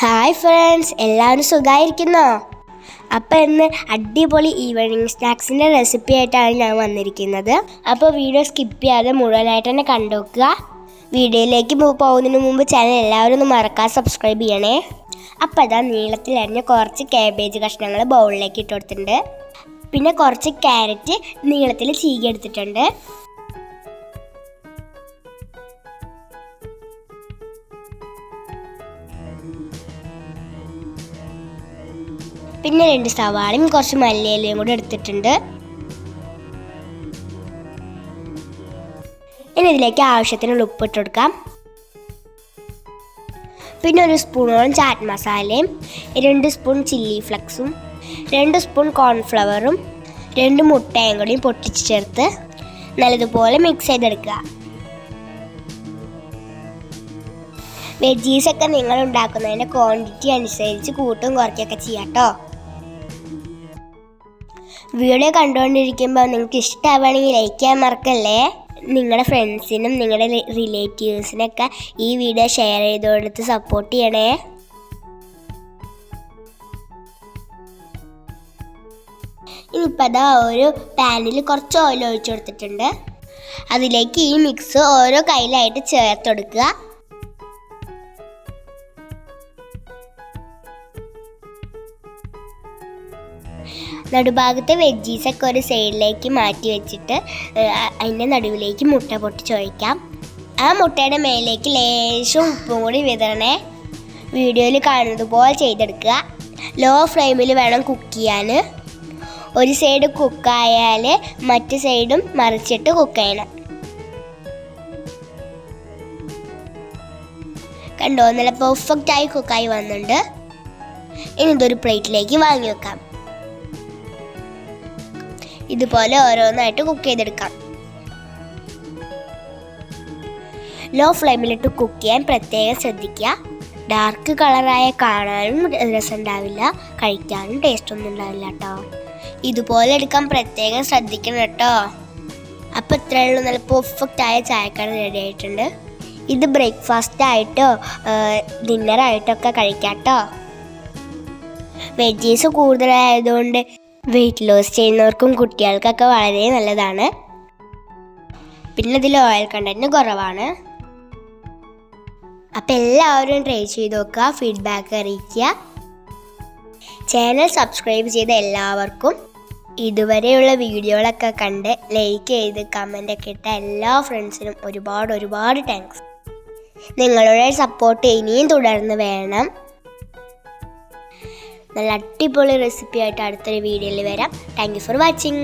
Hi friends എല്ലാവരും സുഖമായിരിക്കുന്നോ? അപ്പോൾ ഇന്ന് അടിപൊളി ഈവനിങ് സ്നാക്സിന്റെ റെസിപ്പി ആയിട്ടാണ് ഞാൻ വന്നിരിക്കുന്നത്. അപ്പോൾ വീഡിയോ സ്കിപ്പ് ചെയ്യാതെ മുഴുവനായിട്ട് തന്നെ കണ്ടുവെക്കുക വീഡിയോയിലേക്ക് പോകുന്നതിന് മുമ്പ് ചാനൽ എല്ലാവരും ഒന്ന് മറക്കാതെ സബ്സ്ക്രൈബ് ചെയ്യണേ. അപ്പോൾ അതാ നീളത്തിൽ അരിഞ്ഞ കുറച്ച് കാബേജ് കഷ്ണങ്ങൾ ബൗളിലേക്ക് ഇട്ട് കൊടുത്തിട്ടുണ്ട്. പിന്നെ കുറച്ച് ക്യാരറ്റ് നീളത്തിൽ ചീകി എടുത്തിട്ടുണ്ട്. പിന്നെ രണ്ട് സവാളയും കുറച്ച് മല്ലിയിലയും കൂടെ എടുത്തിട്ടുണ്ട്. ഇനി ഇതിലേക്ക് ആവശ്യത്തിനുള്ള ഉപ്പിട്ട് കൊടുക്കാം. പിന്നെ ഒരു സ്പൂണോളം ചാറ്റ് മസാലയും രണ്ട് സ്പൂൺ ചില്ലി ഫ്ലക്സും രണ്ട് സ്പൂൺ കോൺഫ്ലവറും രണ്ട് മുട്ടയും കൂടിയും പൊട്ടിച്ച് ചേർത്ത് നല്ലതുപോലെ മിക്സ് ചെയ്തെടുക്കുക. വെജീസൊക്കെ നിങ്ങൾ ഉണ്ടാക്കുന്നതിന്റെ ക്വാണ്ടിറ്റി അനുസരിച്ച് കൂട്ടും കുറയ്ക്കുകയൊക്കെ ചെയ്യാം കേട്ടോ. വീഡിയോ കണ്ടുകൊണ്ടിരിക്കുമ്പോൾ നിങ്ങൾക്ക് ഇഷ്ടമാവുകയാണെങ്കിൽ ലൈക്ക് ചെയ്യാൻ മറക്കല്ലേ? നിങ്ങളുടെ ഫ്രണ്ട്സിനും നിങ്ങളുടെ റിലേറ്റീവ്സിനൊക്കെ ഈ വീഡിയോ ഷെയർ ചെയ്ത് കൊടുത്ത് സപ്പോർട്ട് ചെയ്യണേ. ഇനിയിപ്പോൾ അതാ ഒരു പാനിൽ കുറച്ച് ഓയിൽ ഒഴിച്ചു കൊടുത്തിട്ടുണ്ട്. അതിലേക്ക് ഈ മിക്സ് ഓരോ കയ്യിലായിട്ട് ചേർത്ത് കൊടുക്കുക. നടുഭാഗത്തെ വെജീസൊക്കെ ഒരു സൈഡിലേക്ക് മാറ്റി വെച്ചിട്ട് അതിന്റെ നടുവിലേക്ക് മുട്ട പൊട്ടിച്ചൊഴിക്കാം ആ മുട്ടയുടെ മേലേക്ക് ലേശം ഉപ്പും കൂടി വിതരണേ വീഡിയോയിൽ കാണുന്നത് പോലെ ചെയ്തെടുക്കുക. ലോ ഫ്ലെയിമിൽ വേണം കുക്ക് ചെയ്യാൻ. ഒരു സൈഡ് കുക്കായാൽ മറ്റു സൈഡും മറിച്ചിട്ട് കുക്ക് ചെയ്യണം. കണ്ടോ? നല്ല പെർഫെക്റ്റായി കുക്കായി വന്നിട്ടുണ്ട്. ഇനി ഇതൊരു പ്ലേറ്റിലേക്ക് വാങ്ങി വെക്കാം. ഇതുപോലെ ഓരോന്നായിട്ട് കുക്ക് ചെയ്തെടുക്കാം. ലോ ഫ്ലെയിമിലിട്ട് കുക്ക് ചെയ്യാൻ പ്രത്യേകം ശ്രദ്ധിക്കുക. ഡാർക്ക് കളറായ കാണാനും രസം ഉണ്ടാവില്ല കഴിക്കാനും ടേസ്റ്റ് ഒന്നും ഉണ്ടാവില്ല കേട്ടോ ഇതുപോലെ എടുക്കാൻ പ്രത്യേകം ശ്രദ്ധിക്കണം കേട്ടോ അപ്പോൾ ഉള്ളൂ. നല്ല പെർഫെക്റ്റ് ആയ ചായക്കട റെഡി ആയിട്ടുണ്ട്. ഇത് ബ്രേക്ക്ഫാസ്റ്റ് ആയിട്ടോ ഡിന്നറായിട്ടൊക്കെ കഴിക്കാം കേട്ടോ വെജീസ് കൂടുതലായതുകൊണ്ട് വെയിറ്റ് ലോസ് ചെയ്യുന്നവർക്കും കുട്ടികൾക്കൊക്കെ വളരെ നല്ലതാണ്. പിന്നെ ഇതിൽ ഓയിൽ കണ്ടന്റ് കുറവാണ്. അപ്പം എല്ലാവരും ട്രൈ ചെയ്ത് നോക്കുക ഫീഡ്ബാക്ക് അറിയിക്കുക. ചാനൽ സബ്സ്ക്രൈബ് ചെയ്ത എല്ലാവർക്കും ഇതുവരെയുള്ള വീഡിയോകളൊക്കെ കണ്ട് ലൈക്ക് ചെയ്ത് കമന്റ് ഒക്കെ ഇട്ട എല്ലാ ഫ്രണ്ട്സിനും ഒരുപാട് ഒരുപാട് താങ്ക്സ് നിങ്ങളുടെ സപ്പോർട്ട് ഇനിയും തുടർന്ന് വേണം. നല്ല അടിപൊളി റെസിപ്പി ആയിട്ട് അടുത്തൊരു വീഡിയോയിൽ വരാം. Thank for watching